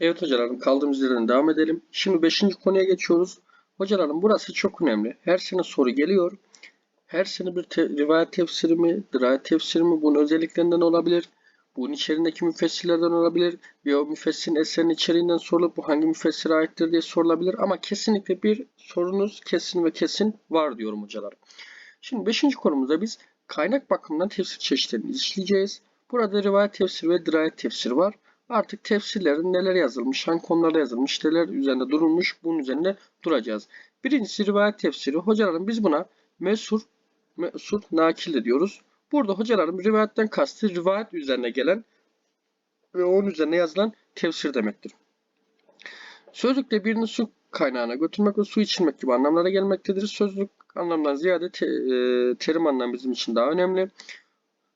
Evet hocalarım kaldığımız yerden devam edelim. Şimdi 5. konuya geçiyoruz. Hocalarım burası çok önemli. Her sene soru geliyor. Her sene bir te- rivayet tefsiri mi, dirayet tefsiri mi bunun özelliklerinden olabilir. Bunun içerisindeki müfessirlerden olabilir. Ve o müfessirin eserinin içeriğinden sorulup bu hangi müfessire aittir diye sorulabilir. Ama kesinlikle bir sorunuz kesin ve kesin var diyorum hocalarım. Şimdi 5. konumuzda biz kaynak bakımından tefsir çeşitlerini işleyeceğiz. Burada rivayet tefsiri ve dirayet tefsiri var. Artık tefsirlerin neler yazılmış, hangi konularda yazılmış, neler üzerinde durulmuş bunun üzerinde duracağız. Birincisi rivayet tefsiri. Hocalarım biz buna mesur, mesur, nakil diyoruz. Burada hocalarım rivayetten kastı rivayet üzerine gelen ve onun üzerine yazılan tefsir demektir. Sözlükte birini su kaynağına götürmek ve su içilmek gibi anlamlara gelmektedir. Sözlük anlamdan ziyade te, e, terim anlamı bizim için daha önemli.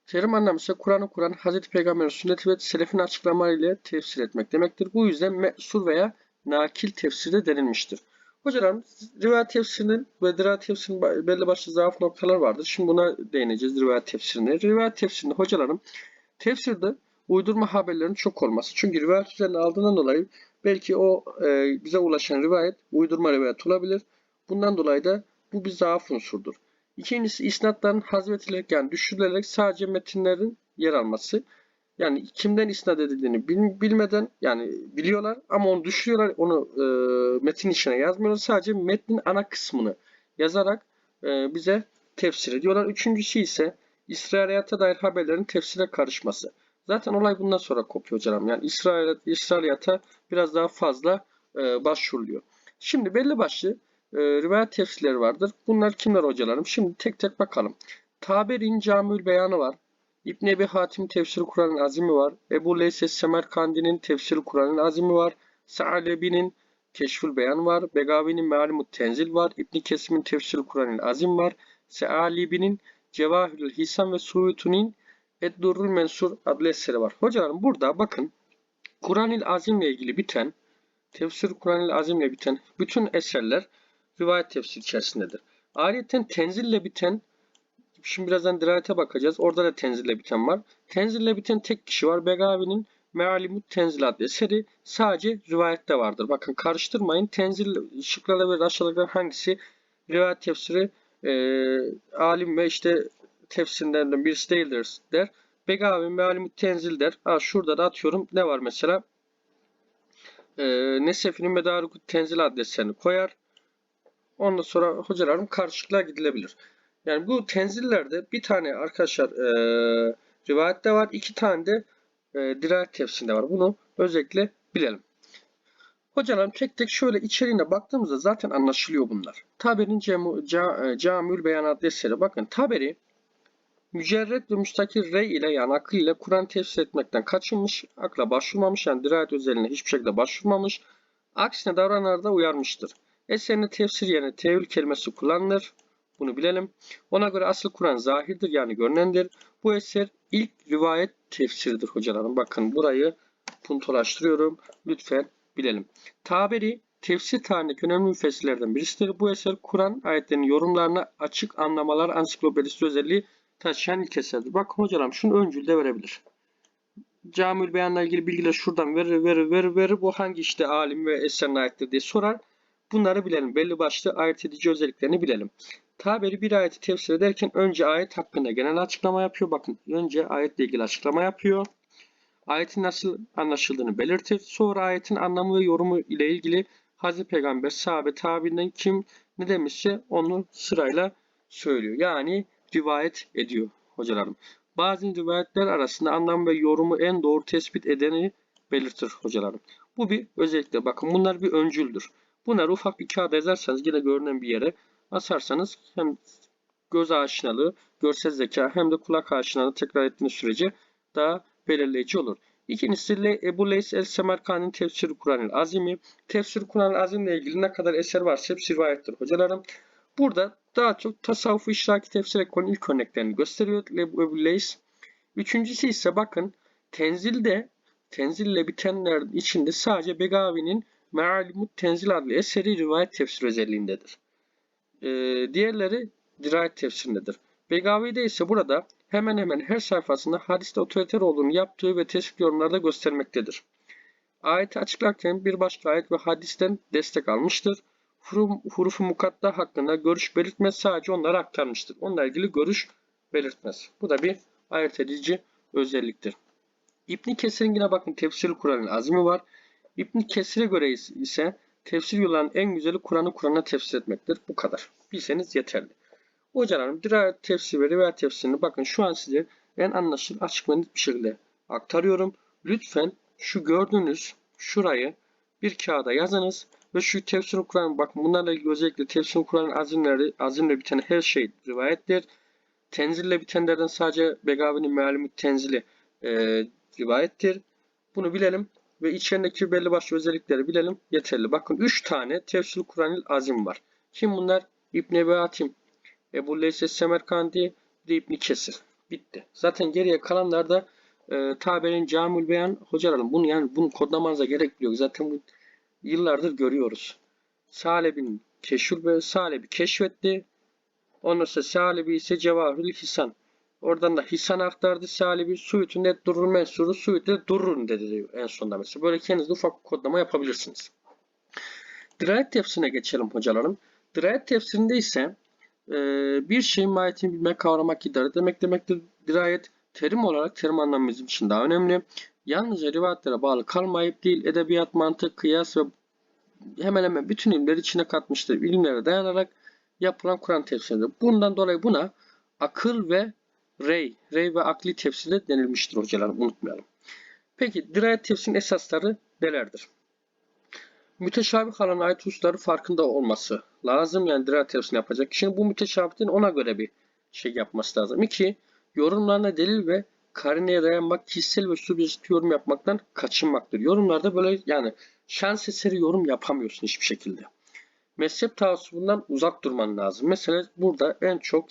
Terim anlamı Kur'an'ı Kur'an, Hazreti Peygamber'in sünneti ve selefin açıklamalarıyla tefsir etmek demektir. Bu yüzden me'sur veya nakil tefsiri de denilmiştir. Hocalarım rivayet tefsirinin ve dirayet tefsirinin belli başlı zaaf noktalar vardır. Şimdi buna değineceğiz rivayet tefsirine. Rivayet tefsirinde hocalarım tefsirde uydurma haberlerin çok olması. Çünkü rivayet üzerine aldığından dolayı belki o e, bize ulaşan rivayet uydurma rivayet olabilir. Bundan dolayı da bu bir zaaf unsurdur. İkincisi isnatların hazmedilerek yani düşürülerek sadece metinlerin yer alması. Yani kimden isnat edildiğini bil- bilmeden yani biliyorlar ama onu düşürüyorlar. Onu e, metin içine yazmıyorlar. Sadece metnin ana kısmını yazarak e, bize tefsir ediyorlar. Üçüncüsü ise İsrailiyata dair haberlerin tefsire karışması. Zaten olay bundan sonra kopuyor canım. Yani İsrail, İsrailiyata biraz daha fazla e, başvuruluyor. Şimdi belli başlı e, rivayet tefsirleri vardır. Bunlar kimler hocalarım? Şimdi tek tek bakalım. Taberi'nin Camül Beyanı var. İbn Ebi Hatim tefsiri Kur'an'ın azimi var. Ebu Leyse Semerkandi'nin tefsiri Kur'an'ın azimi var. Sa'alebi'nin Keşfül Beyan var. Begavi'nin Mealimut Tenzil var. İbn Kesim'in tefsiri Kur'an'ın azim var. Se'alibi'nin Cevahirül Hisam ve Suyutu'nin Eddurrul Mensur adlı eseri var. Hocalarım burada bakın Kur'an-ı Azim'le ilgili biten Tefsir Kur'an-ı Azim'le biten bütün eserler rivayet tefsir içerisindedir. Ayrıca tenzille biten Şimdi birazdan dirayete bakacağız. Orada da tenzille biten var. Tenzille biten tek kişi var. Begavi'nin Mealimut Tenzil adlı eseri sadece rivayette vardır. Bakın karıştırmayın. Tenzil şıklarda ve aşağıdakilerden hangisi rivayet tefsiri e, alim ve işte tefsirlerinden birisi değildir der. Begavi Mealimut Tenzil der. Ha, şurada da atıyorum. Ne var mesela? E, Nesefi'nin Medarikut Tenzil adlı eserini koyar. Ondan sonra hocalarım karşılıklar gidilebilir. Yani bu tenzillerde bir tane arkadaşlar e, rivayette var. iki tane de e, dirayet tefsirinde var. Bunu özellikle bilelim. Hocalarım tek tek şöyle içeriğine baktığımızda zaten anlaşılıyor bunlar. Taberi'nin Cemu, Ca, e, Camül Beyan adlı eseri. Bakın Taberi mücerret ve müstakil rey ile yani akıl ile Kur'an tefsir etmekten kaçınmış, akla başvurmamış yani dirayet özeline hiçbir şekilde başvurmamış. Aksine davrananlarda uyarmıştır. Eserinde tefsir yerine tevil kelimesi kullanılır. Bunu bilelim. Ona göre asıl Kur'an zahirdir yani görünendir. Bu eser ilk rivayet tefsiridir hocalarım. Bakın burayı puntolaştırıyorum. Lütfen bilelim. Taberi tefsir tarihindeki önemli müfessirlerden birisidir. Bu eser Kur'an ayetlerinin yorumlarına açık anlamalar ansiklopedisi özelliği taşıyan ilk eserdir. Bakın hocalarım şunu öncül de verebilir. Camül beyanla ilgili bilgiler şuradan verir verir verir verir. Bu hangi işte alim ve eserine aittir diye sorar. Bunları bilelim. Belli başlı ayırt edici özelliklerini bilelim. Taberi bir ayeti tefsir ederken önce ayet hakkında genel açıklama yapıyor. Bakın önce ayetle ilgili açıklama yapıyor. Ayetin nasıl anlaşıldığını belirtir. Sonra ayetin anlamı ve yorumu ile ilgili Hazreti Peygamber, sahabe, tabiinden kim ne demişse onu sırayla söylüyor. Yani rivayet ediyor hocalarım. Bazı rivayetler arasında anlam ve yorumu en doğru tespit edeni belirtir hocalarım. Bu bir özellikle bakın bunlar bir öncüldür. Bunları ufak bir kağıda yazarsanız yine görünen bir yere asarsanız hem göz aşinalığı, görsel zeka hem de kulak aşinalığı tekrar ettiğiniz sürece daha belirleyici olur. İkincisi de Ebu Leys el Semerkani'nin tefsiri Kur'an-ı Azim'i. Tefsir Kur'an-ı Azim'le ilgili ne kadar eser varsa hepsi rivayettir hocalarım. Burada daha çok tasavvufu işraki tefsir ekolünün ilk örneklerini gösteriyor Ebu Leys. Üçüncüsü ise bakın tenzilde tenzille bitenlerin içinde sadece Begavi'nin Mealimut Tenzil adlı eseri rivayet tefsir özelliğindedir. Ee, diğerleri dirayet tefsirindedir. Begavi'de ise burada hemen hemen her sayfasında hadiste otoriter olduğunu yaptığı ve tespit yorumlarda göstermektedir. Ayeti açıklarken bir başka ayet ve hadisten destek almıştır. Huruf, hurufu mukatta hakkında görüş belirtmez sadece onları aktarmıştır. Onunla ilgili görüş belirtmez. Bu da bir ayırt edici özelliktir. İbn Kesir'in yine bakın tefsir Kur'an'ın azmi var. İbn Kesir'e göre ise tefsir yollarının en güzeli Kur'an'ı Kur'an'a tefsir etmektir. Bu kadar. Bilseniz yeterli. Hocalarım dirayet tefsir ve rivayet tefsirini bakın şu an size en anlaşılır açık ve net bir şekilde aktarıyorum. Lütfen şu gördüğünüz şurayı bir kağıda yazınız ve şu tefsir Kur'an bakın bunlarla ilgili özellikle tefsir Kur'an'ın azimleri azimle biten her şey rivayettir. Tenzille bitenlerden sadece Begavi'nin mealimi tenzili e, rivayettir. Bunu bilelim ve içerindeki belli başlı özellikleri bilelim yeterli. Bakın 3 tane tefsir Kur'an'ın azim var. Kim bunlar? İbn Ebi Hatim, Ebu Leyse Semerkandi, de İbn Kesir. Bitti. Zaten geriye kalanlar da e, Taber'in Camül Beyan hocalarım bunu yani bunu kodlamanıza gerek yok. Zaten bu yıllardır görüyoruz. Saleb'in keşfül ve Saleb'i keşfetti. Ondan sonra Salebi ise Cevahirül Hisan. Oradan da Hisan aktardı Salebi. Suyut'un net durur mensuru Suyut'u dururun dedi diyor en sonunda mesela. Böyle kendiniz ufak kodlama yapabilirsiniz. Dirayet tefsirine geçelim hocalarım. Dirayet tefsirinde ise e, bir şeyin mahiyetini bilmek, kavramak, idare demek demektir. Dirayet terim olarak terim anlamı bizim için daha önemli. Yalnızca rivayetlere bağlı kalmayıp değil, edebiyat, mantık, kıyas ve hemen hemen bütün ilimleri içine katmıştır. İlimlere dayanarak yapılan Kur'an tefsiridir. Bundan dolayı buna akıl ve rey, rey ve akli tefsir de denilmiştir hocalarım unutmayalım. Peki dirayet tefsirinin esasları nelerdir? Müteşabih olan ayet hususları farkında olması lazım. Yani dirayet tefsirini yapacak. Şimdi bu müteşabihin ona göre bir şey yapması lazım. İki, yorumlarına delil ve karineye dayanmak, kişisel ve subjektif yorum yapmaktan kaçınmaktır. Yorumlarda böyle yani şans eseri yorum yapamıyorsun hiçbir şekilde. Mezhep taassubundan uzak durman lazım. Mesela burada en çok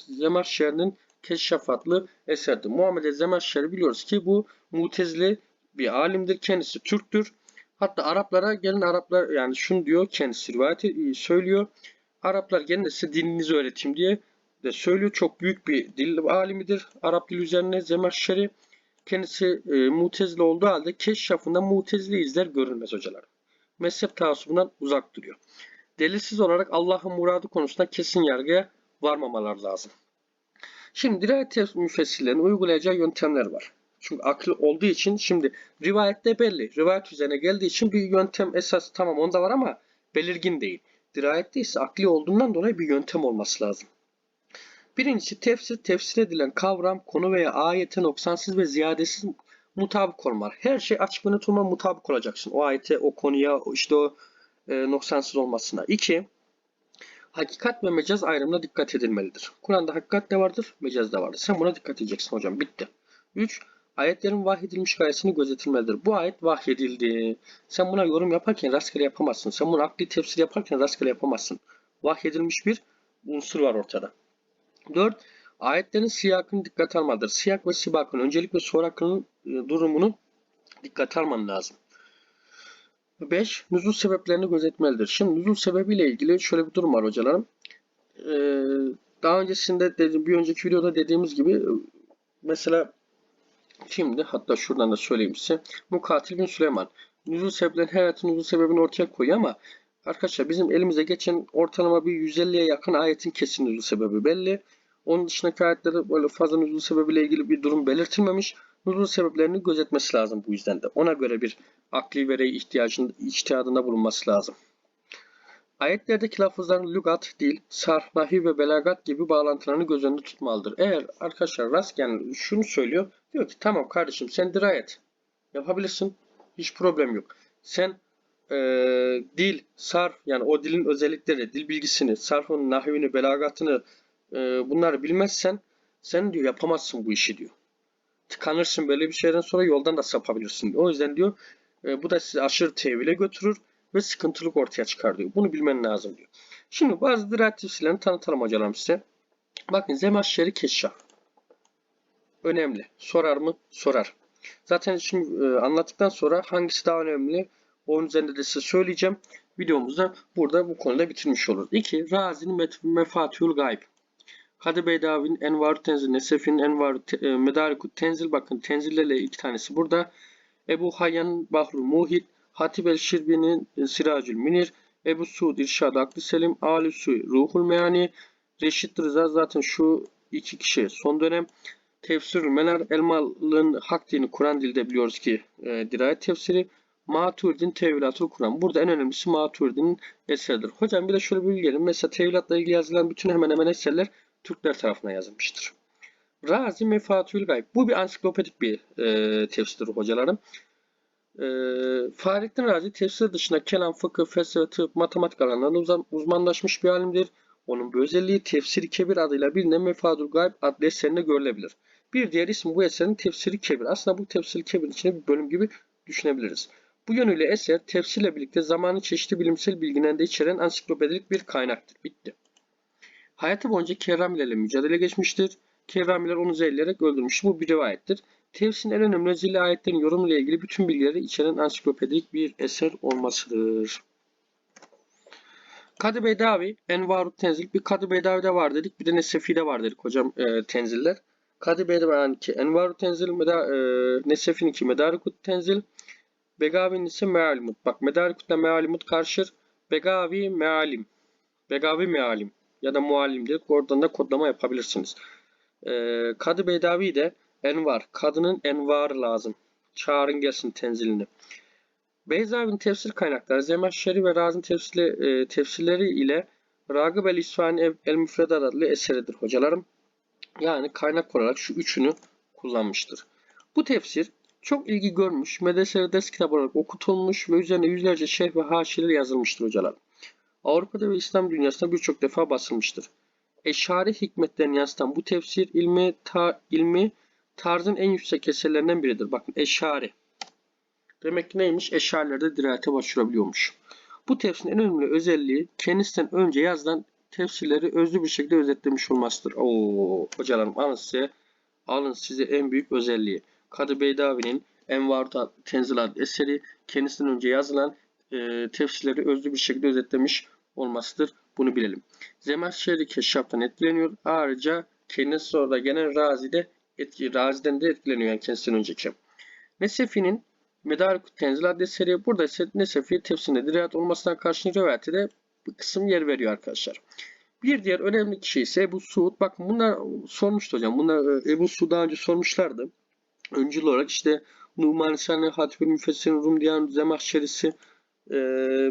Zemerşehir'in Keşşafatlı eserdir. Muhammed Zemerşehir biliyoruz ki bu mutezili bir alimdir. Kendisi Türktür. Hatta Araplara gelin Araplar yani şunu diyor kendisi rivayet söylüyor. Araplar gelin size dininizi öğreteyim diye de söylüyor. Çok büyük bir dil alimidir. Arap dili üzerine Zemerşehir'i kendisi e, mutezili olduğu halde keşşafında mutezili izler görülmez hocalar. Mezhep taassubundan uzak duruyor. Delilsiz olarak Allah'ın muradı konusunda kesin yargıya varmamalar lazım. Şimdi dirayet müfessirlerin uygulayacağı yöntemler var. Çünkü akıl olduğu için şimdi rivayette belli. Rivayet üzerine geldiği için bir yöntem esas tamam onda var ama belirgin değil. Dirayette ise akli olduğundan dolayı bir yöntem olması lazım. Birincisi tefsir, tefsir edilen kavram, konu veya ayete noksansız ve ziyadesiz mutabık olmalı. Her şey açık ve net olmalı mutabık olacaksın. O ayete, o konuya, işte o e, noksansız olmasına. İki, hakikat ve mecaz ayrımına dikkat edilmelidir. Kur'an'da hakikat de vardır, mecaz da vardır. Sen buna dikkat edeceksin hocam. Bitti. 3. Ayetlerin vahyedilmiş gayesini gözetilmelidir. Bu ayet vahyedildi. Sen buna yorum yaparken rastgele yapamazsın. Sen bunu akli tefsir yaparken rastgele yapamazsın. Vahyedilmiş bir unsur var ortada. 4. Ayetlerin siyakını dikkat almalıdır. Siyak ve sibakın öncelik ve sonrakının e, durumunu dikkat alman lazım. 5. Nüzul sebeplerini gözetmelidir. Şimdi nüzul sebebiyle ilgili şöyle bir durum var hocalarım. Ee, daha öncesinde dedim, bir önceki videoda dediğimiz gibi mesela şimdi hatta şuradan da söyleyeyim size. Mukatil bin Süleyman. Nüzul sebeplerin her ayetin nüzul sebebini ortaya koyuyor ama arkadaşlar bizim elimize geçen ortalama bir 150'ye yakın ayetin kesin nüzul sebebi belli. Onun dışındaki ayetlerde böyle fazla nüzul sebebiyle ilgili bir durum belirtilmemiş. Nüzul sebeplerini gözetmesi lazım bu yüzden de. Ona göre bir akli ve rey ihtiyacında, içtihadında bulunması lazım. Ayetlerdeki lafızların lügat, dil, sarf, nahi ve belagat gibi bağlantılarını göz önünde tutmalıdır. Eğer arkadaşlar rast şunu söylüyor. Diyor ki tamam kardeşim sen dirayet yapabilirsin. Hiç problem yok. Sen e, dil, sarf yani o dilin özellikleri, dil bilgisini, sarfın, nahvini, belagatını e, bunları bilmezsen sen diyor yapamazsın bu işi diyor tıkanırsın böyle bir şeyden sonra yoldan da sapabilirsin. O yüzden diyor e, bu da sizi aşırı tevhile götürür ve sıkıntılık ortaya çıkar diyor. Bunu bilmen lazım diyor. Şimdi bazı direktiflerini tanıtalım hocalarım size. Bakın Zemahşeri Keşşaf. Önemli. Sorar mı? Sorar. Zaten şimdi e, anlattıktan sonra hangisi daha önemli? Onun üzerinde de size söyleyeceğim. Videomuzda burada bu konuda bitirmiş oluruz. 2. Razi'nin Mefatihul Gayb. Kadı Beydavi'nin Envar Tenzil, Nesef'in Envar te, e, Medarikut Tenzil bakın tenzillerle iki tanesi burada. Ebu Hayyan Bahrul Muhit, Hatib el-Şirbi'nin e, Siracül Münir, Ebu Suud İrşad Aklı Selim, Alusu Ruhul Meani, Reşit Rıza zaten şu iki kişi son dönem. Tefsirül Menar, Elmalı'nın Hak Dini Kur'an dilde biliyoruz ki e, dirayet tefsiri. Maturidi'nin Tevhilatül Kur'an. Burada en önemlisi Maturidi'nin eseridir. Hocam bir de şöyle bir bilgi. Mesela tevhilatla ilgili yazılan bütün hemen hemen eserler Türkler tarafından yazılmıştır. Razi Mefatül Gayb. Bu bir ansiklopedik bir e, tefsirdir hocalarım. E, Fahrettin Razi tefsir dışında kelam, fıkıh, felsefe, tıp, matematik alanlarında uzman- uzmanlaşmış bir alimdir. Onun bu özelliği Tefsiri Kebir adıyla bilinen Mefadül Gayb adlı eserinde görülebilir. Bir diğer ismi bu eserin Tefsiri Kebir. Aslında bu Tefsiri Kebir içine bir bölüm gibi düşünebiliriz. Bu yönüyle eser tefsirle birlikte zamanın çeşitli bilimsel bilgilerini de içeren ansiklopedik bir kaynaktır. Bitti. Hayatı boyunca kerramilerle mücadele geçmiştir. Kerramiler onu zehirleyerek öldürmüş. Bu bir rivayettir. Tefsirin en önemli özelliği ayetlerin yorumuyla ilgili bütün bilgileri içeren ansiklopedik bir eser olmasıdır. Kadı Bedavi, Envarut Tenzil. Bir Kadı Bedavi'de var dedik. Bir de Nesefi'de var dedik hocam e, tenziller. Kadı Bedavi'ninki Envarut Tenzil, Meda, e, Nesefi'ninki Medarikut Tenzil. Begavi'nin ise Mealimut. Bak Medarikut'la Mealimut karşır. Begavi Mealim. Begavi Mealim. Ya da Muallim diye oradan da kodlama yapabilirsiniz. Ee, Kadı Bedavi de Envar. Kadının envarı lazım. Çağırın gelsin tenzilini. Beyzavi'nin tefsir kaynakları Zemahşeri ve Raz'ın tefsirli, e, tefsirleri ile Ragıb el İsfahani el Müfredat adlı eseridir hocalarım. Yani kaynak olarak şu üçünü kullanmıştır. Bu tefsir çok ilgi görmüş, medreselerde ders kitabı olarak okutulmuş ve üzerine yüzlerce şerh ve haşireler yazılmıştır hocalar. Avrupa'da ve İslam dünyasında birçok defa basılmıştır. Eşari hikmetlerini yansıtan bu tefsir ilmi, ta, ilmi tarzın en yüksek eserlerinden biridir. Bakın eşari. Demek ki neymiş? Eşarilerde dirayete başvurabiliyormuş. Bu tefsirin en önemli özelliği kendisinden önce yazılan tefsirleri özlü bir şekilde özetlemiş olmasıdır. Oo, hocalarım alın size, alın size en büyük özelliği. Kadı Beydavi'nin Envar Tenzil adlı eseri kendisinden önce yazılan e, tefsirleri özlü bir şekilde özetlemiş olmasıdır. Bunu bilelim. Zemahşeri Keşşaf'tan etkileniyor. Ayrıca kendisi sonra da gelen Razi'de etki, Razi'den de etkileniyor yani kendisinden önceki. Nesefi'nin Medarikut Tenzil adlı eseri burada ise Nesefi tefsirinde dirayet olmasına karşın rivayete de bir kısım yer veriyor arkadaşlar. Bir diğer önemli kişi ise Ebu Suud. Bakın bunlar sormuştu hocam. Bunlar e, Ebu Suud daha önce sormuşlardı. Öncül olarak işte Numan Sani, Hatibül Müfessirin, Rum Diyan, Zemahşerisi e,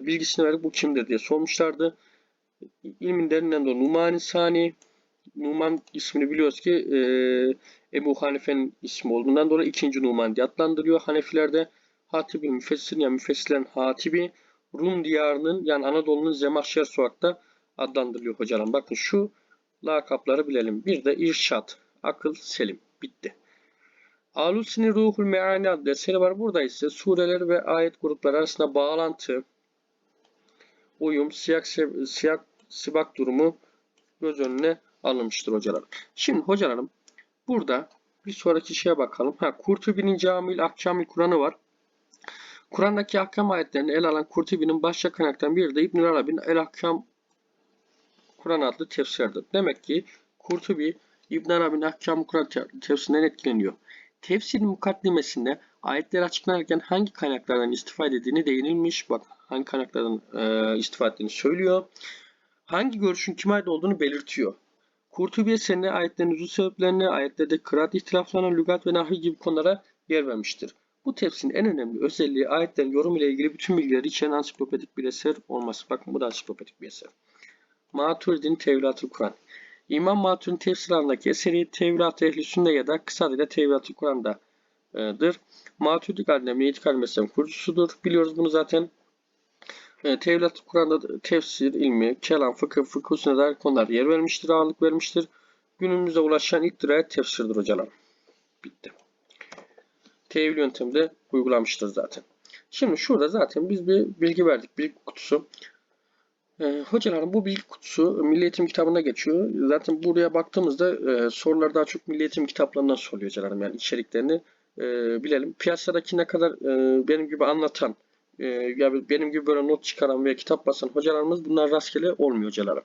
bilgisini verdik. Bu kimdir diye sormuşlardı. İlmin derinden de Numan Sani, Numan ismini biliyoruz ki e, Ebu Hanife'nin ismi olduğundan dolayı ikinci Numan diye adlandırıyor. Hanefilerde Hatibül Müfessirin yani müfessirlerin hatibi Rum diyarının yani Anadolu'nun Zemahşer sokakta adlandırılıyor hocalarım. Bakın şu lakapları bilelim. Bir de İrşad, Akıl, Selim. Bitti. Alusi'nin Ruhul Meani adlı eseri var. Burada ise sureler ve ayet grupları arasında bağlantı, uyum, siyak, siyak, sibak durumu göz önüne alınmıştır hocalar. Şimdi hocalarım burada bir sonraki şeye bakalım. Ha, Kurtubi'nin Camil Ahkamil Kur'an'ı var. Kur'an'daki ahkam ayetlerini ele alan Kurtubi'nin başka kaynaktan biri de İbn Arabi'nin El Ahkam Kur'an adlı tefsirdir. Demek ki Kurtubi İbn Arabi'nin Ahkam Kur'an tefsirinden etkileniyor. Tefsirin mukaddimesinde ayetler açıklanırken hangi kaynaklardan istifade edildiğini değinilmiş. Bak hangi kaynaklardan e, istifade ettiğini söylüyor. Hangi görüşün kime ait olduğunu belirtiyor. Kurtubi eserinde ayetlerin nüzul sebeplerine, ayetlerde kıraat ihtilaflarına, lügat ve nahi gibi konulara yer vermiştir. Bu tefsirin en önemli özelliği ayetlerin yorum ile ilgili bütün bilgileri içeren ansiklopedik bir eser olması. Bakın bu da ansiklopedik bir eser. Maturidi'nin Tevratül Kur'an. İmam Maturidi'nin tefsirlerindeki eseri Tevrat Ehli Sünne ya da kısa adıyla Tevratül Kur'an'dadır. Maturidik aleminin itikad mezhebinin kurucusudur. Biliyoruz bunu zaten. E, Tevrat Kur'an'da tefsir, ilmi, kelam, fıkıh, fıkıh usulüne dair konular yer vermiştir, ağırlık vermiştir. Günümüzde ulaşan ilk dirayet tefsirdir hocalar. Bitti. Tevil yöntemi de uygulamıştır zaten. Şimdi şurada zaten biz bir bilgi verdik. Bilgi kutusu. Ee, hocalarım bu bilgi kutusu Milli Eğitim kitabına geçiyor. Zaten buraya baktığımızda e, sorular daha çok Milli Eğitim kitaplarından soruyor hocalarım. Yani içeriklerini e, bilelim. Piyasadaki ne kadar e, benim gibi anlatan, e, ya benim gibi böyle not çıkaran veya kitap basan hocalarımız bunlar rastgele olmuyor hocalarım.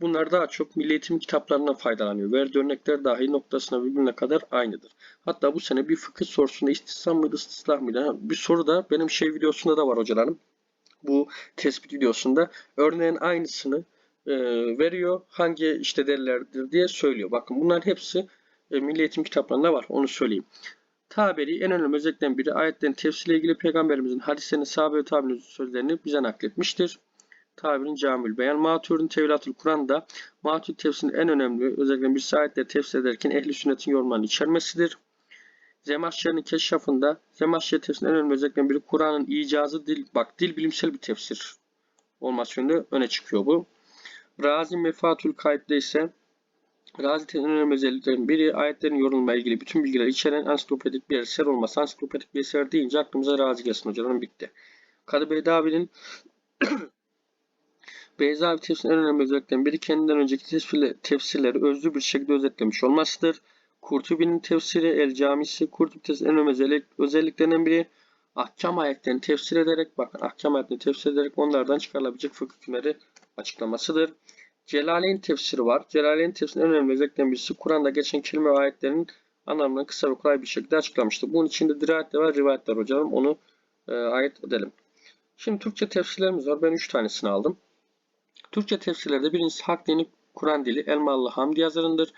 Bunlar daha çok milli eğitim kitaplarından faydalanıyor. Verdiği örnekler dahi noktasına birbirine kadar aynıdır. Hatta bu sene bir fıkıh sorusunda istisna mıydı, istislah mıydı? Bir soru da benim şey videosunda da var hocalarım. Bu tespit videosunda örneğin aynısını e, veriyor. Hangi işte delillerdir diye söylüyor. Bakın bunların hepsi e, milli eğitim kitaplarında var. Onu söyleyeyim. Taberi en önemli özellikten biri ayetlerin tefsiriyle ilgili peygamberimizin hadislerini sahabe ve tabi'nin sözlerini bize nakletmiştir. Tabirin camül beyan. Maturid'in Tevratül Kur'an'da Maturid tefsirinin en önemli özellikle bir ayetleri tefsir ederken ehli sünnetin yorumlarını içermesidir. Zemahşer'in keşfafında Zemahşer tefsirinin en önemli özellikle biri Kur'an'ın icazı dil bak dil bilimsel bir tefsir olması yönünde öne çıkıyor bu. Razi Mefatül Kayıp'ta ise Razi tefsirinin en önemli özelliklerinden biri ayetlerin yorumuyla ilgili bütün bilgileri içeren ansiklopedik bir eser olması. Ansiklopedik bir eser deyince aklımıza Razi gelsin hocalarım bitti. Kadı Beydavi'nin Beyzavi tefsirinin en önemli özelliklerinden biri kendinden önceki tefsirle, tefsirleri özlü bir şekilde özetlemiş olmasıdır. Kurtubi'nin tefsiri, El Camisi, Kurtubi tefsirinin en önemli özellik, özelliklerinden biri ahkam ayetlerini tefsir ederek, bakın ahkam ayetlerini tefsir ederek onlardan çıkarılabilecek fıkıh hükümleri açıklamasıdır. Celaleyn tefsiri var. Celaleyn tefsirinin en önemli özelliklerinden birisi Kur'an'da geçen kelime ve ayetlerin anlamını kısa ve kolay bir şekilde açıklamıştır. Bunun içinde dirayet de var, rivayetler hocam. Onu e, ayet edelim. Şimdi Türkçe tefsirlerimiz var. Ben 3 tanesini aldım. Türkçe tefsirlerde birincisi Hak Dini Kur'an Dili Elmalı Hamdi yazarındır.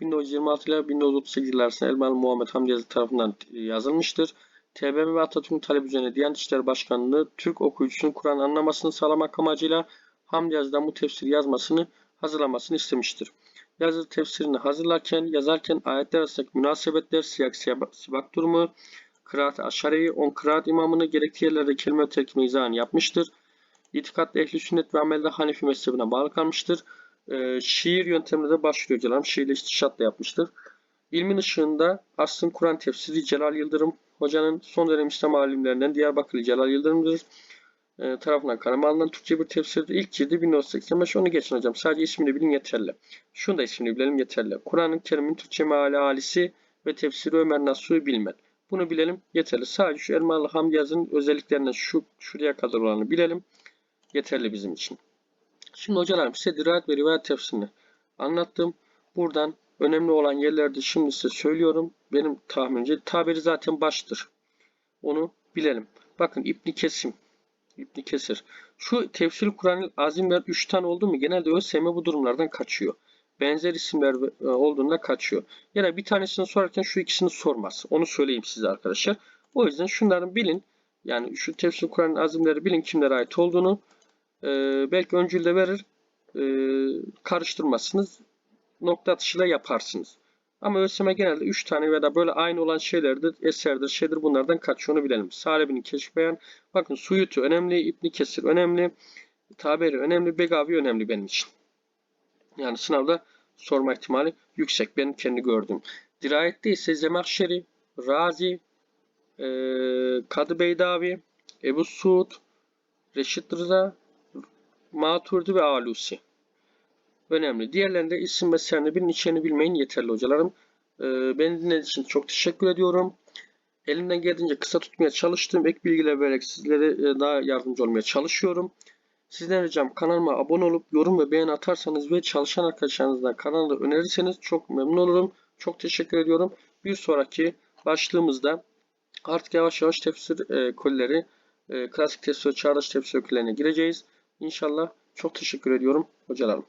1926 ile 1938 yıllar arasında Elmalı Muhammed Hamdi yazarı tarafından yazılmıştır. TBMM ve Atatürk'ün talep üzerine Diyanet İşleri Başkanlığı Türk okuyucusunun Kur'an anlamasını sağlamak amacıyla Hamdi yazıdan bu tefsiri yazmasını hazırlamasını istemiştir. Yazı tefsirini hazırlarken, yazarken ayetler arasındaki münasebetler, siyak sibak durumu, kıraat aşareyi, on kıraat imamını gerekli yerlerde kelime terkime izahını yapmıştır. İtikatlı ehli sünnet ve amelde Hanefi mezhebine bağlı kalmıştır. Ee, şiir yöntemine de başlıyor hocalarım. Şiirle istişatla yapmıştır. İlmin ışığında Aslın Kur'an tefsiri Celal Yıldırım hocanın son dönem İslam alimlerinden Diyarbakırlı Celal Yıldırım'dır. E, tarafından kaleme alınan Türkçe bir tefsirde ilk cildi 1985 onu geçin hocam. Sadece ismini bilin yeterli. Şunu da ismini bilelim yeterli. Kur'an-ı Kerim'in Türkçe meali alisi ve tefsiri Ömer Nasuhi Bilmen. Bunu bilelim yeterli. Sadece şu Elmalı Hamdi yazının özelliklerinden şu şuraya kadar olanı bilelim yeterli bizim için. Şimdi hocalarım size dirayet ve rivayet tefsirini anlattım. Buradan önemli olan yerlerde şimdi size söylüyorum. Benim tahminimce tabiri zaten baştır. Onu bilelim. Bakın İbni Kesim. İbni Kesir. Şu tefsir Kur'an'ın azimler 3 tane oldu mu genelde ÖSYM bu durumlardan kaçıyor. Benzer isimler e, olduğunda kaçıyor. Ya bir tanesini sorarken şu ikisini sormaz. Onu söyleyeyim size arkadaşlar. O yüzden şunların bilin. Yani şu tefsir Kur'an'ın azimleri bilin kimlere ait olduğunu. Ee, belki öncülde verir. Ee, karıştırmazsınız. Nokta atışıyla yaparsınız. Ama ÖSYM genelde 3 tane veya da böyle aynı olan şeylerdir, eserdir, şeydir bunlardan kaçıyor onu bilelim. Salebi'nin keşif beyan. Bakın Suyutu önemli, İbni Kesir önemli, Taberi önemli, Begavi önemli benim için. Yani sınavda sorma ihtimali yüksek. Benim kendi gördüğüm. Dirayette ise Zemahşeri, Razi, e, Kadı Beydavi, Ebu Suud, Reşit Rıza, Maturdi ve Alusi. Önemli. Diğerlerinde isim ve serini bilin, içerini bilmeyin yeterli hocalarım. Ee, beni dinlediğiniz için çok teşekkür ediyorum. Elimden geldiğince kısa tutmaya çalıştım. Ek bilgiler vererek sizlere e, daha yardımcı olmaya çalışıyorum. Sizden ricam kanalıma abone olup yorum ve beğeni atarsanız ve çalışan arkadaşlarınızdan kanalı önerirseniz çok memnun olurum. Çok teşekkür ediyorum. Bir sonraki başlığımızda artık yavaş yavaş tefsir e, kolileri, e, klasik tefsir, çağdaş tefsir küllerine gireceğiz. İnşallah çok teşekkür ediyorum hocalarım.